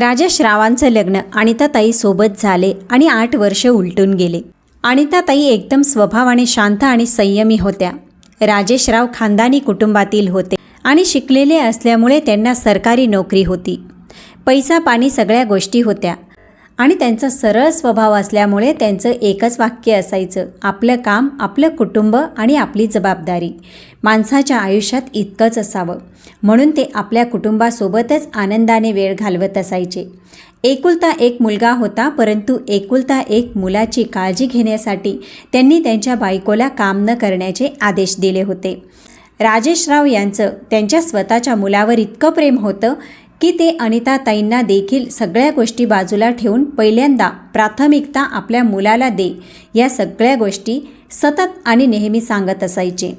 राजश्रावांचं लग्न अनिताताई सोबत झाले आणि आठ वर्ष उलटून गेले. अनिताताई एकदम स्वभावाने शांत आणि संयमी होत्या. राजेशराव खानदानी कुटुंबातील होते आणि शिकलेले असल्यामुळे त्यांना सरकारी नोकरी होती. पैसा पाणी सगळ्या गोष्टी होत्या. आणि त्यांचा सरळ स्वभाव असल्यामुळे त्यांचं एकच वाक्य असायचं. आपलं काम आपलं कुटुंब आणि आपली जबाबदारी. माणसाच्या आयुष्यात इतकंच असावं. म्हणून ते आपल्या कुटुंबासोबतच आनंदाने वेळ घालवत असायचे. एकुलता एक मुलगा होता परंतु एकुलता एक मुलाची काळजी घेण्यासाठी त्यांनी त्यांच्या बायकोला काम न करण्याचे आदेश दिले होते. राजेशराव यांचं त्यांच्या स्वतःच्या मुलावर इतकं प्रेम होतं की ते अनिताताईंना देखील सगळ्या गोष्टी बाजूला ठेवून पहिल्यांदा प्राथमिकता आपल्या मुलाला दे या सगळ्या गोष्टी सतत आणि नेहमी सांगत असायचे.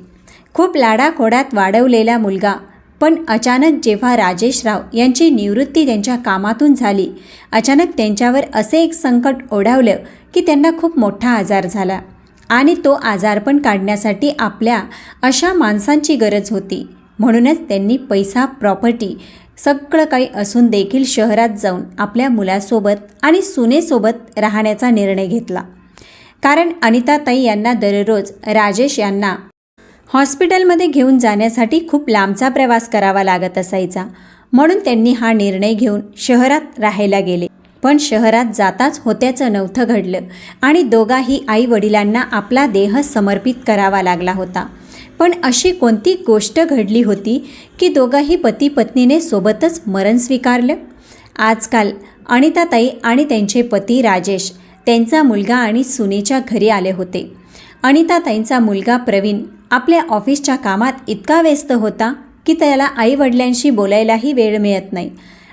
खूप लाडाखोडात वाढवलेला मुलगा पण अचानक जेव्हा राजेशराव यांची निवृत्ती त्यांच्या कामातून झाली अचानक त्यांच्यावर असे एक संकट ओढावलं की त्यांना खूप मोठा आजार झाला आणि तो आजारपण काढण्यासाठी आपल्या अशा माणसांची गरज होती. म्हणूनच त्यांनी पैसा प्रॉपर्टी सगळं काही असून देखील शहरात जाऊन आपल्या मुलासोबत आणि सुनेसोबत राहण्याचा निर्णय घेतला. कारण अनिताताई यांना दररोज राजेश यांना हॉस्पिटलमध्ये घेऊन जाण्यासाठी खूप लांबचा प्रवास करावा लागत असायचा. म्हणून त्यांनी हा निर्णय घेऊन शहरात राहायला गेले. पण शहरात जाताच होत्याचं नवथं घडलं आणि दोघाही आई वडिलांना आपला देह समर्पित करावा लागला होता. पण अशी कोणती गोष्ट घडली होती की दोघाही पती पत्नीने सोबतच मरण स्वीकारलं? आजकाल अनिताताई आणि त्यांचे पती राजेश त्यांचा मुलगा आणि सुनेच्या घरी आले होते. अनिताताईंचा मुलगा प्रवीण आपल्या ऑफिसच्या कामात इतका व्यस्त होता की त्याला आईवडिलांशी बोलायलाही वेळ मिळत नाही.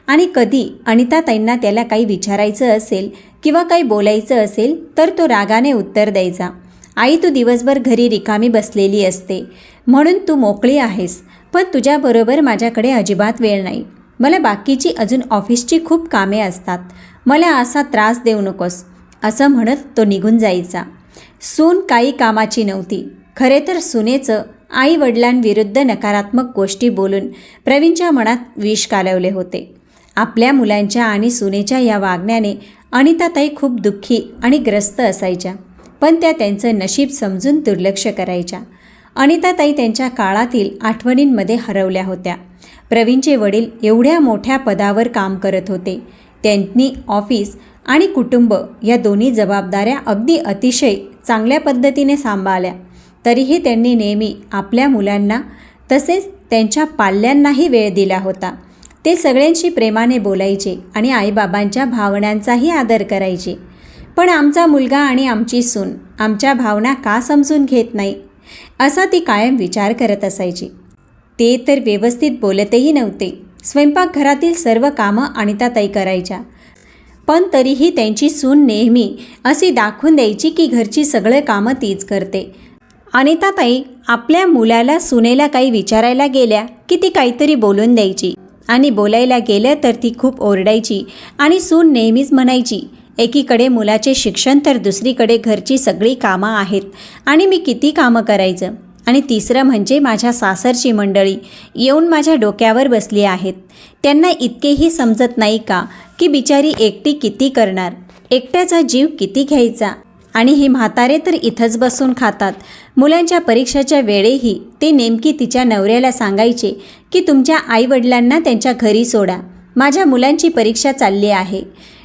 आणि कधी अनिताताईंना त्याला काही विचारायचं असेल किंवा काही बोलायचं असेल तर तो रागाने उत्तर द्यायचा. आई तू दिवसभर घरी रिकामी बसलेली असते. म्हणून तू मोकळी आहेस. पण तुझ्याबरोबर माझ्याकडे अजिबात वेळ नाही. मला बाकीची अजून ऑफिसची खूप कामे असतात. मला असा त्रास देऊ नकोस. असं म्हणत तो निघून जायचा. सून काही कामाची नव्हती. खरे तर सुनेचं आई वडिलांविरुद्ध नकारात्मक गोष्टी बोलून प्रवीणच्या मनात विष कालवले होते. आपल्या मुलांच्या आणि सुनेच्या या वागण्याने अनिताताई खूप दुःखी आणि ग्रस्त असायच्या. पण त्या त्यांचं नशीब समजून दुर्लक्ष करायच्या. अनिताताई त्यांच्या काळातील आठवणींमध्ये हरवल्या होत्या. प्रवीणचे वडील एवढ्या मोठ्या पदावर काम करत होते. त्यांनी ऑफिस आणि कुटुंब या दोन्ही जबाबदाऱ्या अगदी अतिशय चांगल्या पद्धतीने सांभाळल्या. तरीही त्यांनी नेहमी आपल्या मुलांना तसेच त्यांच्या पाल्यांनाही वेळ दिला होता. ते सगळ्यांशी प्रेमाने बोलायचे आणि आईबाबांच्या भावनांचाही आदर करायचे. पण आमचा मुलगा आणि आमची सून आमच्या भावना का समजून घेत नाही? असा ती कायम विचार करत असायची. ते तर व्यवस्थित बोलतही नव्हते. स्वयंपाकघरातील सर्व कामं अनिताताई करायच्या. पण तरीही त्यांची सून नेहमी अशी दाखवून द्यायची की घरची सगळे कामं तीच करते. अनिताताई आपल्या मुलाला सुनेला काही विचारायला गेल्या की ती काहीतरी बोलून द्यायची. आणि बोलायला गेलं तर ती खूप ओरडायची आणि सून नेहमीच म्हणायची एकीकडे मुलाचे शिक्षण तर दुसरीकडे घरची सगळी कामं आहेत. आणि मी किती कामं करायचं? आणि तिसरं म्हणजे माझ्या सासरची मंडळी येऊन माझ्या डोक्यावर बसली आहेत. त्यांना इतकेही समजत नाही का की बिचारी एकटी किती करणार? एकट्याचा जीव किती घ्यायचा? आणि हे म्हातारे तर इथंच बसून खातात. मुलांच्या परीक्षेच्या वेळेही ते नेमकी तिच्या नवऱ्याला सांगायचे की तुमच्या आईवडिलांना त्यांच्या घरी सोडा. माझ्या मुलांची परीक्षा चालली आहे.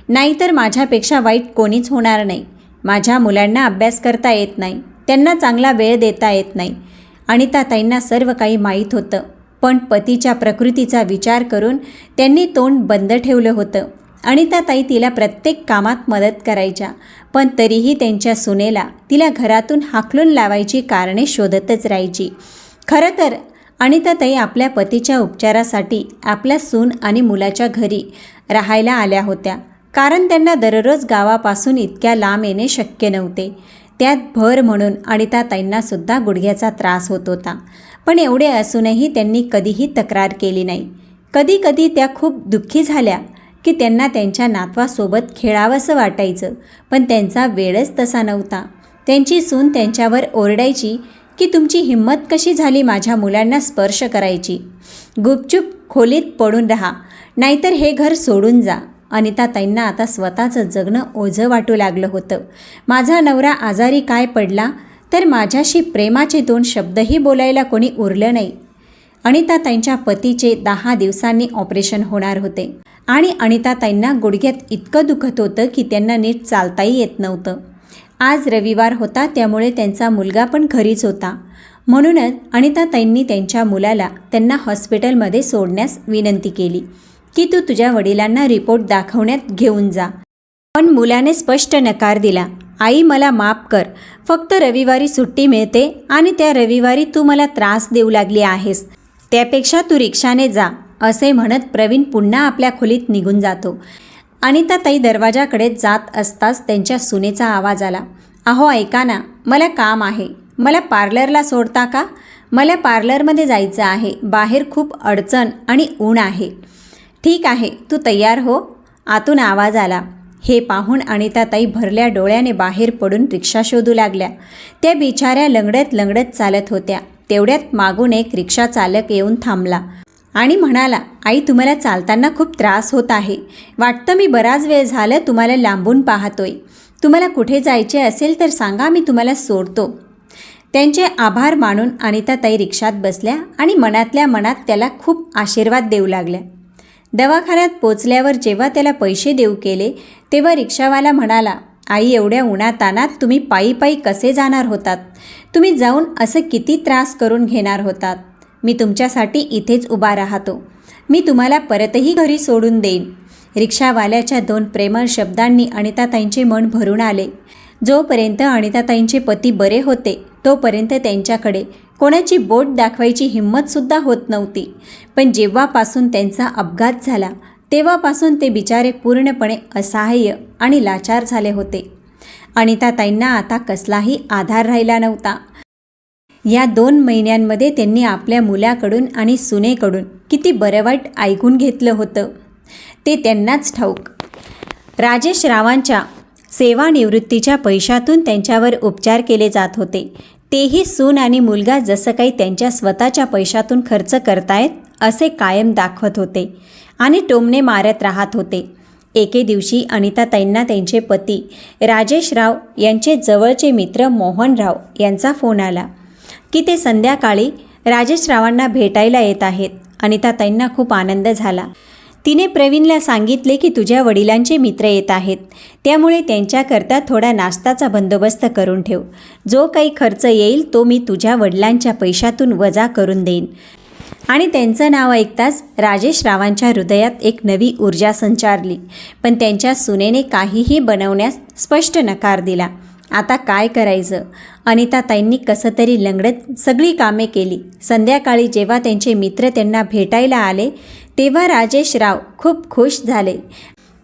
नाहीतर माझ्यापेक्षा वाईट कोणीच होणार नाही. माझ्या मुलांना अभ्यास करता येत नाही. त्यांना चांगला वेळ देता येत नाही. अनिताताईंना सर्व काही माहीत होतं. पण पतीच्या प्रकृतीचा विचार करून त्यांनी तोंड बंद ठेवलं होतं. अनिताताई तिला प्रत्येक कामात मदत करायच्या. पण तरीही त्यांच्या सुनेला तिला घरातून हाकलून लावायची कारणे शोधतच राहायची. खरं तर अनिताताई आपल्या पतीच्या उपचारासाठी आपल्या सून आणि मुलाच्या घरी राहायला आल्या होत्या. कारण त्यांना दररोज गावापासून इतक्या लांब येणे शक्य नव्हते. त्यात भर म्हणून अनिताताईंनासुद्धा गुडघ्याचा त्रास होत होता. पण एवढे असूनही त्यांनी कधीही तक्रार केली नाही. कधी कधी त्या खूप दुःखी झाल्या की त्यांना त्यांच्या नातवासोबत खेळावंसं वाटायचं पण त्यांचा वेळच तसा नव्हता. त्यांची सून त्यांच्यावर ओरडायची की तुमची हिंमत कशी झाली माझ्या मुलांना स्पर्श करायची? गुपचूप खोलीत पडून राहा. नाहीतर हे घर सोडून जा. अनिताताईंना आता स्वतःचं जगणं ओझं वाटू लागलं होतं. माझा नवरा आजारी काय पडला तर माझ्याशी प्रेमाचे दोन शब्दही बोलायला कोणी उरलं नाही. अनिताताईंच्या पतीचे दहा दिवसांनी ऑपरेशन होणार होते. आणि अनिताताईंना गुडघ्यात इतकं दुखत होतं की त्यांना नीट चालताही येत नव्हतं. आज रविवार होता त्यामुळे त्यांचा मुलगा पण घरीच होता. म्हणूनच अनिताताईंनी त्यांच्या मुलाला त्यांना हॉस्पिटलमध्ये सोडण्यास विनंती केली. की तू तुझ्या वडिलांना रिपोर्ट दाखवण्यात घेऊन जा. पण मुलाने स्पष्ट नकार दिला. आई मला माफ कर. फक्त रविवारी सुट्टी मिळते आणि त्या रविवारी तू मला त्रास देऊ लागली आहेस. त्यापेक्षा तू रिक्षाने जा असे म्हणत प्रवीण पुन्हा आपल्या खोलीत निघून जातो. अनिता ताई दरवाजाकडे जात असताच त्यांच्या सुनेचा आवाज आला. अहो ऐका ना. मला काम आहे. मला पार्लरला सोडता का? मला पार्लरमध्ये जायचं आहे. बाहेर खूप अडचण आणि ऊन आहे. ठीक आहे तू तयार हो. आतून आवाज आला. हे पाहून अनिताताई भरल्या डोळ्याने बाहेर पडून रिक्षा शोधू लागल्या. त्या बिचाऱ्या लंगडत लंगडत चालत होत्या. तेवढ्यात मागून एक रिक्षा चालक येऊन थांबला आणि म्हणाला आई तुम्हाला चालताना खूप त्रास होत आहे. वाटतं मी बराच वेळ झालं तुम्हाला लांबून पाहतोय. तुम्हाला कुठे जायचे असेल तर सांगा मी तुम्हाला सोडतो. त्यांचे आभार मानून अनिताताई रिक्षात बसल्या आणि मनातल्या मनात त्याला खूप आशीर्वाद देऊ लागल्या. दवाखान्यात पोचल्यावर जेव्हा त्याला पैसे देऊ केले तेव्हा रिक्षावाला म्हणाला आई एवढ्या उन्हातानात तुम्ही पायी पायी कसे जाणार होतात? तुम्ही जाऊन असं किती त्रास करून घेणार होतात? मी तुमच्यासाठी इथेच उभा राहतो. मी तुम्हाला परतही घरी सोडून देईन. रिक्षावाल्याच्या दोन प्रेमळ शब्दांनी अनिताताईंचे मन भरून आले. जोपर्यंत अनिताताईंचे पती बरे होते तोपर्यंत त्यांच्याकडे कोणाची बोट दाखवायची हिंमतसुद्धा होत नव्हती. पण जेव्हापासून त्यांचा अपघात झाला तेव्हापासून ते बिचारे पूर्णपणे असहाय्य आणि लाचार झाले होते. अनिताताईंना आता कसलाही आधार राहिला नव्हता. या दोन महिन्यांमध्ये त्यांनी आपल्या मुलाकडून आणि सुनेकडून किती बरं वाईट ऐकून घेतलं होतं. ते त्यांनाच ठाऊक. राजेश रावांच्या सेवानिवृत्तीच्या पैशातून त्यांच्यावर उपचार केले जात होते. तेही सून आणि मुलगा जसं काही त्यांच्या स्वतःच्या पैशातून खर्च करतायत असे कायम दाखवत होते आणि टोमणे मारत राहत होते. एके दिवशी अनिता ताईंना त्यांचे पती राजेश राव यांचे जवळचे मित्र मोहनराव यांचा फोन आला. की ते संध्याकाळी राजेश रावांना भेटायला येत आहेत. अनिता ताईंना खूप आनंद झाला. तिने प्रवीणला सांगितले की तुझ्या वडिलांचे मित्र येत आहेत. त्यामुळे त्यांच्याकरता थोडा नाश्ताचा बंदोबस्त करून ठेव. जो काही खर्च येईल तो मी तुझ्या वडिलांच्या पैशातून वजा करून देईन. आणि त्यांचं नाव ऐकताच राजेश रावांच्या हृदयात एक नवी ऊर्जा संचारली. पण त्यांच्या सुनेने काहीही बनवण्यास स्पष्ट नकार दिला. आता काय करायचं? अनिताताईंनी कसं तरी लंगडत सगळी कामे केली. संध्याकाळी जेव्हा त्यांचे मित्र त्यांना भेटायला आले तेव्हा राजेश राव खूप खुश झाले.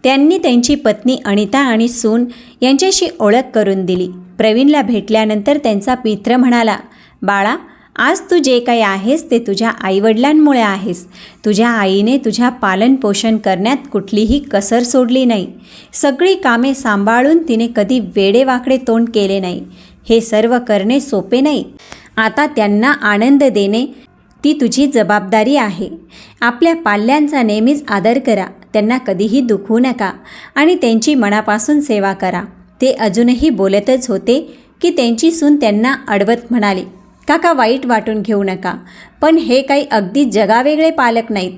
त्यांनी त्यांची पत्नी अनिता आणि सून यांच्याशी ओळख करून दिली. प्रवीणला भेटल्यानंतर त्यांचा मित्र म्हणाला बाळा आज तू जे काही आहेस ते तुझ्या आईवडिलांमुळे आहेस. तुझ्या आईने तुझ्या पालनपोषण करण्यात कुठलीही कसर सोडली नाही. सगळी कामे सांभाळून तिने कधी वेडेवाकडे तोंड केले नाही. हे सर्व करणे सोपे नाही. आता त्यांना आनंद देणे ती तुझी जबाबदारी आहे. आपल्या पाल्यांचा नेहमीच आदर करा. त्यांना कधीही दुखवू नका आणि त्यांची मनापासून सेवा करा. ते अजूनही बोलतच होते की त्यांची सून त्यांना अडवत म्हणाली. काका वाईट वाटून घेऊ नका. पण हे काही अगदी जगावेगळे पालक नाहीत.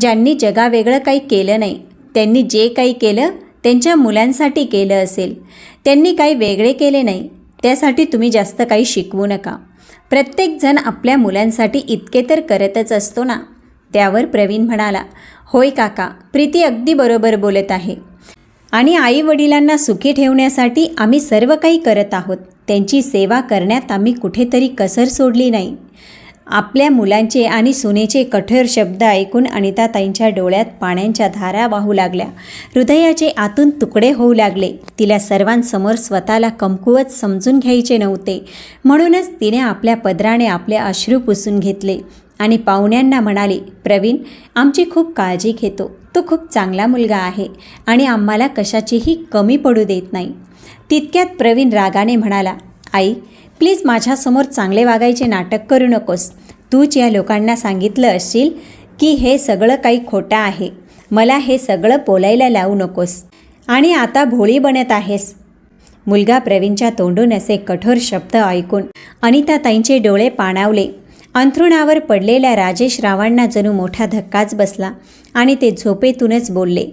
ज्यांनी जगावेगळं काही केलं नाही त्यांनी जे काही केलं त्यांच्या मुलांसाठी केलं असेल. त्यांनी काही वेगळे केले नाही त्यासाठी तुम्ही जास्त काही शिकवू नका. प्रत्येकजण आपल्या मुलांसाठी इतके तर करतच असतो ना? त्यावर प्रवीण म्हणाला होय काका प्रीती अगदी बरोबर बोलत आहे. आणि आई वडिलांना सुखी ठेवण्यासाठी आम्ही सर्व काही करत आहोत. त्यांची सेवा करण्यात आम्ही कुठेतरी कसर सोडली नाही. आपल्या मुलांचे आणि सुनेचे कठोर शब्द ऐकून अनिताताईंच्या डोळ्यात पाण्याच्या धारा वाहू लागल्या. हृदयाचे आतून तुकडे होऊ लागले. तिला सर्वांसमोर स्वतःला कमकुवत समजून घ्यायचे नव्हते. म्हणूनच तिने आपल्या पदराने आपले अश्रू पुसून घेतले आणि पाहुण्यांना म्हणाले प्रवीण आमची खूप काळजी घेतो. तो खूप चांगला मुलगा आहे आणि आम्हाला कशाचीही कमी पडू देत नाही. तितक्यात प्रवीण रागाने म्हणाला आई प्लीज माझ्यासमोर चांगले वागायचे नाटक करू नकोस. तूच या लोकांना सांगितलं असशील की हे सगळं काही खोटं आहे. मला हे सगळं बोलायला लावू नकोस. आणि आता भोळी बनत आहेस. मुलगा प्रवीणच्या तोंडून असे कठोर शब्द ऐकून अनिताताईंचे डोळे पाणावले. अंथरुणावर पडलेल्या राजेश रावांना जणू मोठा धक्काच बसला आणि ते झोपेतूनच बोलले.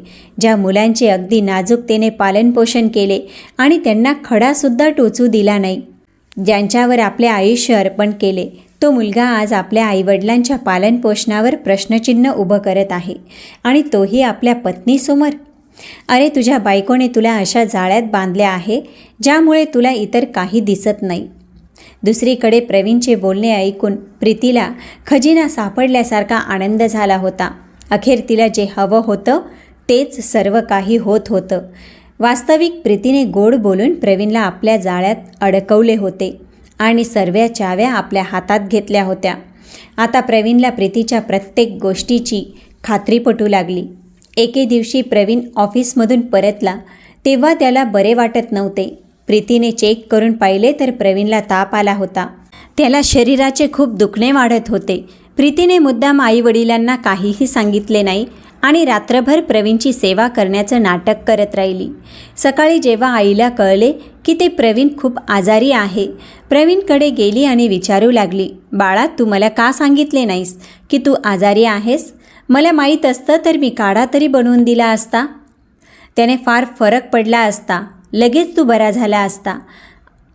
ज्या मुलांचे अगदी नाजूकतेने पालनपोषण केले आणि त्यांना खडासुद्धा टोचू दिला नाही. ज्यांच्यावर आपले आयुष्य अर्पण केले तो मुलगा आज आपल्या आईवडिलांच्या पालनपोषणावर प्रश्नचिन्ह उभं करत आहे आणि तोही आपल्या पत्नीसमोर. अरे तुझ्या बायकोने तुला अशा जाळ्यात बांधल्या आहे ज्यामुळे तुला इतर काही दिसत नाही. दुसरीकडे प्रवीणचे बोलणे ऐकून प्रीतीला खजिना सापडल्यासारखा आनंद झाला होता. अखेर तिला जे हवं होतं तेच सर्व काही होत होतं. वास्तविक प्रीतीने गोड बोलून प्रवीणला आपल्या जाळ्यात अडकवले होते आणि सर्व्या चाव्या आपल्या हातात घेतल्या होत्या. आता प्रवीणला प्रीतीच्या प्रत्येक गोष्टीची खात्री पटू लागली. एके दिवशी प्रवीण ऑफिसमधून परतला तेव्हा त्याला बरे वाटत नव्हते. प्रीतीने चेक करून पाहिले तर प्रवीणला ताप आला होता. त्याला शरीराचे खूप दुखणे वाढत होते. प्रीतीने मुद्दाम आईवडिलांना काहीही सांगितले नाही आणि रात्रभर प्रवीणची सेवा करण्याचं नाटक करत राहिली. सकाळी जेव्हा आईला कळले की ते प्रवीण खूप आजारी आहे प्रवीणकडे गेली आणि विचारू लागली बाळा तू मला का सांगितले नाहीस की तू आजारी आहेस? मला माहीत असतं तर मी काढा तरी बनवून दिला असता. त्याने फार फरक पडला असता. लगेच तू बरा झाला असता.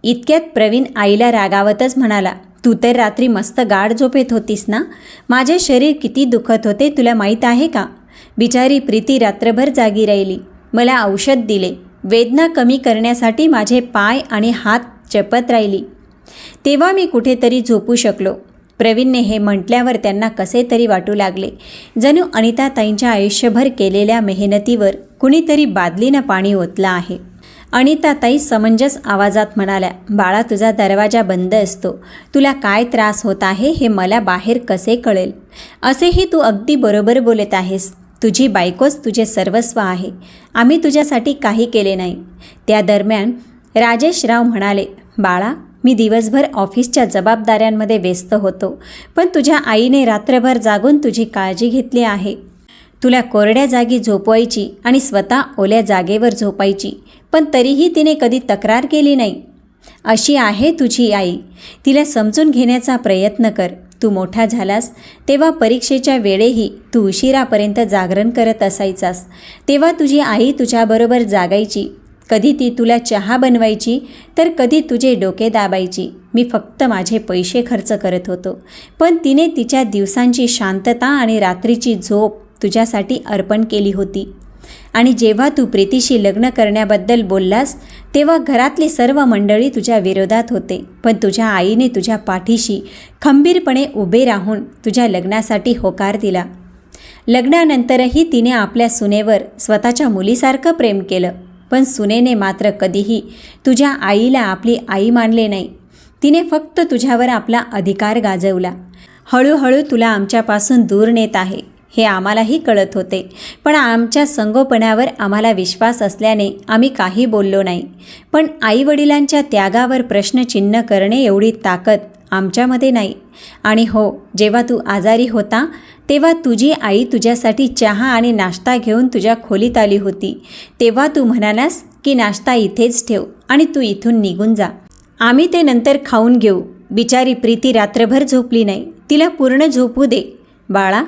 इतक्यात प्रवीण आईला रागावतच म्हणाला तू तर रात्री मस्त गाढ झोपेत होतीस ना? माझे शरीर किती दुखत होते तुला माहीत आहे का बिचारी प्रीती रात्रभर जागी राहिली. मला औषध दिले. वेदना कमी करण्यासाठी माझे पाय आणि हात चपत राहिली. तेव्हा मी कुठेतरी झोपू शकलो. प्रवीणने हे म्हटल्यावर त्यांना कसे तरी वाटू लागले. जणू अनिताताईंच्या आयुष्यभर केलेल्या मेहनतीवर कुणीतरी बादलीनं पाणी ओतलं आहे. अनिताताई समंजस आवाजात म्हणाल्या बाळा तुझा दरवाजा बंद असतो. तुला काय त्रास होत आहे हे मला बाहेर कसे कळेल? असेही तू अगदी बरोबर बोलत आहेस. तुझी बायकोच तुझे सर्वस्व आहे. आम्ही तुझ्यासाठी काही केले नाही. त्या दरम्यान राजेश राव म्हणाले बाळा मी दिवसभर ऑफिसच्या जबाबदाऱ्यांमध्ये व्यस्त होतो पण तुझ्या आईने रात्रभर जागून तुझी काळजी घेतली आहे. तुला कोरड्या जागी झोपवायची आणि स्वतः ओल्या जागेवर झोपायची. पण तरीही तिने कधी तक्रार केली नाही. अशी आहे तुझी आई. तिला समजून घेण्याचा प्रयत्न कर. तू मोठा झालास तेव्हा परीक्षेच्या वेळेही तू उशिरापर्यंत जागरण करत असायचास. तेव्हा तुझी आई तुझ्याबरोबर जागायची. कधी ती तुला चहा बनवायची तर कधी तुझे डोके दाबायची. मी फक्त माझे पैसे खर्च करत होतो. पण तिने तिच्या दिवसांची शांतता आणि रात्रीची झोप तुझ्यासाठी अर्पण केली होती. आणि जेव्हा तू प्रीतीशी लग्न करण्याबद्दल बोललास तेव्हा घरातली सर्व मंडळी तुझ्या विरोधात होते. पण तुझ्या आईने तुझ्या पाठीशी खंबीरपणे उभे राहून तुझ्या लग्नासाठी होकार दिला. लग्नानंतरही तिने आपल्या सुनेवर स्वतःच्या मुलीसारखं प्रेम केलं. पण सुनेने मात्र कधीही तुझ्या आईला आपली आई मानले नाही. तिने फक्त तुझ्यावर आपला अधिकार गाजवला. हळूहळू तुला आमच्यापासून दूर नेत आहे. हे आम्हालाही कळत होते. पण आमच्या संगोपनावर आम्हाला विश्वास असल्याने आम्ही काही बोललो नाही. पण आईवडिलांच्या त्यागावर प्रश्नचिन्ह करणे एवढी ताकद आमच्यामध्ये नाही. आणि हो जेव्हा तू आजारी होता तेव्हा तुझी आई तुझ्यासाठी चहा आणि नाश्ता घेऊन तुझ्या खोलीत आली होती. तेव्हा तू म्हणालास की नाश्ता इथेच ठेव आणि तू इथून निघून जा. आम्ही ते नंतर खाऊन घेऊ. बिचारी प्रीती रात्रभर झोपली नाही. तिला पूर्ण झोपू दे. बाळा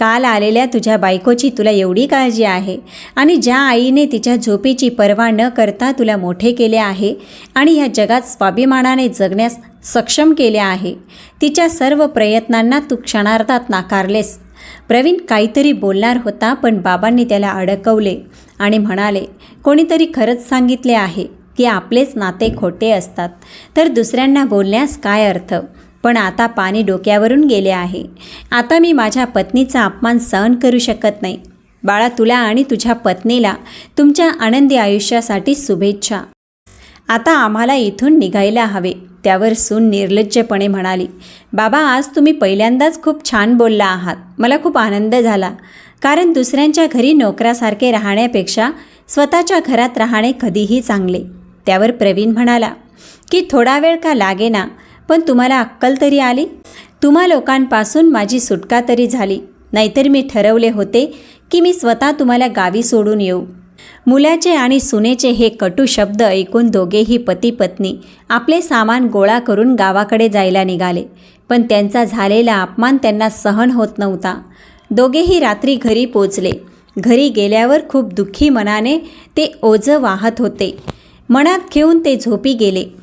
काल आलेल्या तुझ्या बायकोची तुला एवढी काळजी आहे आणि ज्या आईने तिच्या झोपेची पर्वा न करता तुला मोठे केले आहे आणि ह्या जगात स्वाभिमानाने जगण्यास सक्षम केले आहे तिच्या सर्व प्रयत्नांना तू क्षणार्धात नाकारलेस. प्रवीण काहीतरी बोलणार होता पण बाबांनी त्याला अडकवले आणि म्हणाले कोणीतरी खरंच सांगितले आहे की आपलेच नाते खोटे असतात. तर दुसऱ्यांना बोलण्यास काय अर्थ? पण आता पाणी डोक्यावरून गेले आहे. आता मी माझ्या पत्नीचा अपमान सहन करू शकत नाही. बाळा तुला आणि तुझ्या पत्नीला तुमच्या आनंदी आयुष्यासाठी शुभेच्छा. आता आम्हाला इथून निघायला हवे त्यावर सून निर्लज्जपणे म्हणाली. बाबा आज तुम्ही पहिल्यांदाच खूप छान बोलला आहात. मला खूप आनंद झाला. कारण दुसऱ्यांच्या घरी नोकरासारखे राहण्यापेक्षा स्वतःच्या घरात राहणे कधीही चांगले. त्यावर प्रवीण म्हणाला की थोडा वेळ का लागेना? पण तुम्हाला अक्कल तरी आली? तुम्हा लोकांपासून माझी सुटका तरी झाली. नाहीतर मी ठरवले होते की मी स्वतः तुम्हाला गावी सोडून येऊ. मुलाचे आणि सुनेचे हे कटू शब्द ऐकून दोघेही पती पत्नी आपले सामान गोळा करून गावाकडे जायला निघाले. पण त्यांचा झालेला अपमान त्यांना सहन होत नव्हता. दोघेही रात्री घरी पोचले. घरी गेल्यावर खूप दुःखी मनाने ते ओझं वाहत होते. मनात घेऊन ते झोपी गेले.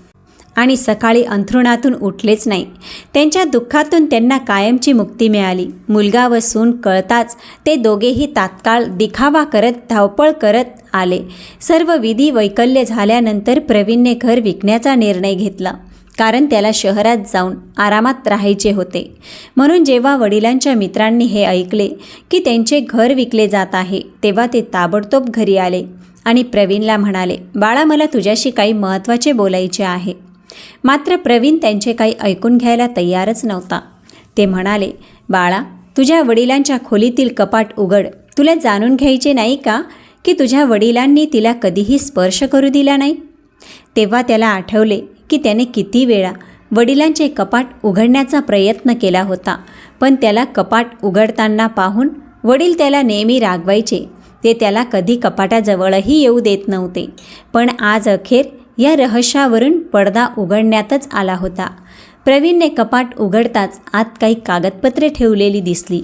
आणि सकाळी अंथरुणातून उठलेच नाही. त्यांच्या दुःखातून त्यांना कायमची मुक्ती मिळाली. मुलगा व सून कळताच ते दोघेही तात्काळ दिखावा करत धावपळ करत आले. सर्व विधी वैकल्य झाल्यानंतर प्रवीणने घर विकण्याचा निर्णय घेतला. कारण त्याला शहरात जाऊन आरामात राहायचे होते. म्हणून जेव्हा वडिलांच्या मित्रांनी हे ऐकले की त्यांचे घर विकले जात आहे तेव्हा ते ताबडतोब घरी आले आणि प्रवीणला म्हणाले बाळा मला तुझ्याशी काही महत्त्वाचे बोलायचे आहे. मात्र प्रवीण त्यांचे काही ऐकून घ्यायला तयारच नव्हता. ते म्हणाले बाळा तुझ्या वडिलांच्या खोलीतील कपाट उघड. तुला जाणून घ्यायचे नाही का की तुझ्या वडिलांनी तिला कधीही स्पर्श करू दिला नाही? तेव्हा त्याला आठवले की त्याने किती वेळा वडिलांचे कपाट उघडण्याचा प्रयत्न केला होता पण त्याला कपाट उघडताना पाहून वडील त्याला नेहमी रागवायचे. ते त्याला कधी कपाटाजवळही येऊ देत नव्हते. पण आज अखेर या रहस्यावरून पडदा उघडण्यातच आला होता. प्रवीणने कपाट उघडताच आत काही कागदपत्रे ठेवलेली दिसली.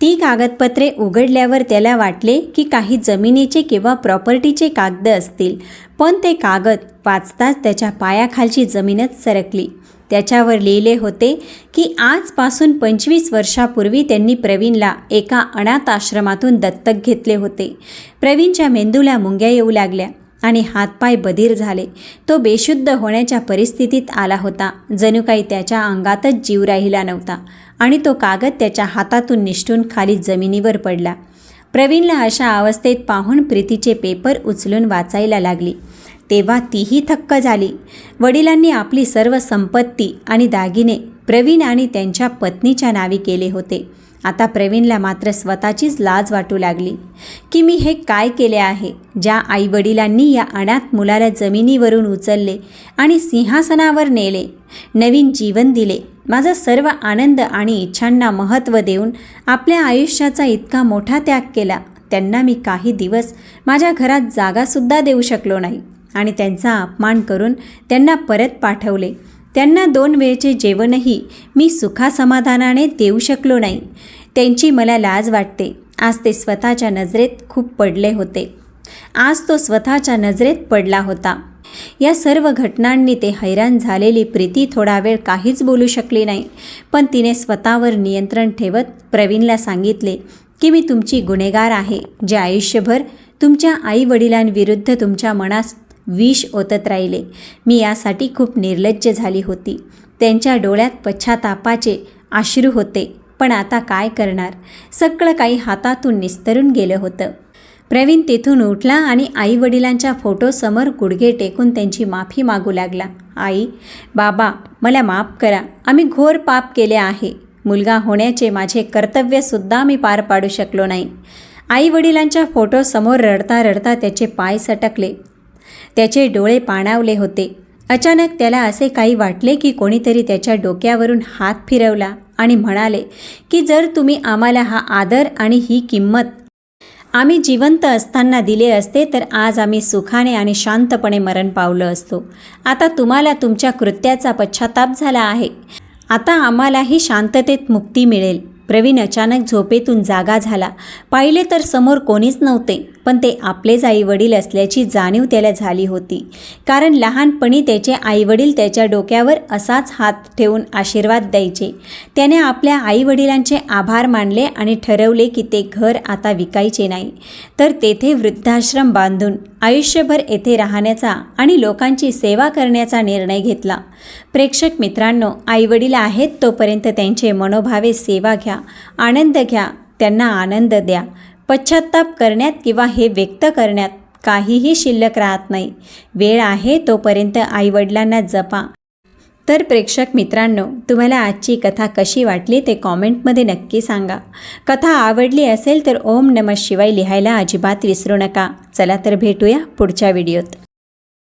ती कागदपत्रे उघडल्यावर त्याला वाटले की काही जमिनीचे किंवा प्रॉपर्टीचे कागद असतील पण ते कागद वाचताच त्याच्या पायाखालची जमीनच सरकली. त्याच्यावर लिहिले होते की आजपासून पंचवीस वर्षापूर्वी त्यांनी प्रवीणला एका अनाथ आश्रमातून दत्तक घेतले होते. प्रवीणच्या मेंदूला मुंग्या येऊ लागल्या. आणि हातपाय बधीर झाले. तो बेशुद्ध होण्याच्या परिस्थितीत आला होता. जणू काही त्याच्या अंगातच जीव राहिला नव्हता आणि तो कागद त्याच्या हातातून निष्ठून खाली जमिनीवर पडला. प्रवीणला अशा अवस्थेत पाहून प्रीतीचे पेपर उचलून वाचायला लागली. तेव्हा तीही थक्क झाली. वडिलांनी आपली सर्व संपत्ती आणि दागिने प्रवीण आणि त्यांच्या पत्नीच्या नावी केले होते. आता प्रवीणला मात्र स्वतःचीच लाज वाटू लागली. की मी हे काय केले आहे? ज्या आईवडिलांनी या अनाथ मुलाला जमिनीवरून उचलले आणि सिंहासनावर नेले नवीन जीवन दिले. माझा सर्व आनंद आणि इच्छांना महत्त्व देऊन आपल्या आयुष्याचा इतका मोठा त्याग केला. त्यांना मी काही दिवस माझ्या घरात जागासुद्धा देऊ शकलो नाही आणि त्यांचा अपमान करून त्यांना परत पाठवले. त्यांना दोन वेळचे जेवणही मी सुखासमाधानाने देऊ शकलो नाही. त्यांची मला लाज वाटते. आज ते स्वतःच्या नजरेत खूप पडले होते. आज तो स्वतःच्या नजरेत पडला होता. या सर्व घटनांनी ते हैराण झालेली प्रीती थोडा वेळ काहीच बोलू शकली नाही. पण तिने स्वतःवर नियंत्रण ठेवत प्रवीणला सांगितले की मी तुमची गुन्हेगार आहे. जे आयुष्यभर तुमच्या आईवडिलांविरुद्ध तुमच्या मनात विष ओतत राहिले. मी यासाठी खूप निर्लज्ज झाली होती. त्यांच्या डोळ्यात पश्चातापाचे आश्रू होते. पण आता काय करणार? सगळं काही हातातून निस्तरून गेलं होतं. प्रवीण तिथून उठला आणि आई वडिलांच्या फोटोसमोर गुडघे टेकून त्यांची माफी मागू लागला. आई बाबा मला माफ करा. आम्ही घोर पाप केले आहे. मुलगा होण्याचे माझे कर्तव्यसुद्धा मी पार पाडू शकलो नाही. आई वडिलांच्या फोटोसमोर रडता रडता त्याचे पाय सटकले. त्याचे डोळे पाणावले होते. अचानक त्याला असे काही वाटले की कोणीतरी त्याच्या डोक्यावरून हात फिरवला आणि म्हणाले की जर तुम्ही आम्हाला हा आदर आणि ही किंमत आम्ही जिवंत असताना दिले असते तर आज आम्ही सुखाने आणि शांतपणे मरण पावलं असतो. आता तुम्हाला तुमच्या कृत्याचा पश्चाताप झाला आहे. आता आम्हालाही शांततेत मुक्ती मिळेल. प्रवीण अचानक झोपेतून जागा झाला. पाहिले तर समोर कोणीच नव्हते. पण ते आपलेच आईवडील असल्याची जाणीव त्याला झाली होती. कारण लहानपणी त्याचे आईवडील त्याच्या डोक्यावर असाच हात ठेवून आशीर्वाद द्यायचे. त्याने आपल्या आईवडिलांचे आभार मानले आणि ठरवले की ते घर आता विकायचे नाही. तर तेथे वृद्धाश्रम बांधून आयुष्यभर येथे राहण्याचा आणि लोकांची सेवा करण्याचा निर्णय घेतला. प्रेक्षक मित्रांनो आईवडील आहेत तोपर्यंत त्यांचे मनोभावे सेवा घ्या आनंद घ्या त्यांना आनंद द्या. पश्चाताप करण्यात किंवा हे व्यक्त करण्यात काहीही शिल्लक राहत नाही. वेळ आहे तोपर्यंत आईवडिलांना जपा. तर प्रेक्षक मित्रांनो तुम्हाला आजची कथा कशी वाटली ते कॉमेंटमध्ये नक्की सांगा. कथा आवडली असेल तर ओम नमः शिवाय लिहायला अजिबात विसरू नका. चला तर भेटूया पुढच्या व्हिडिओत.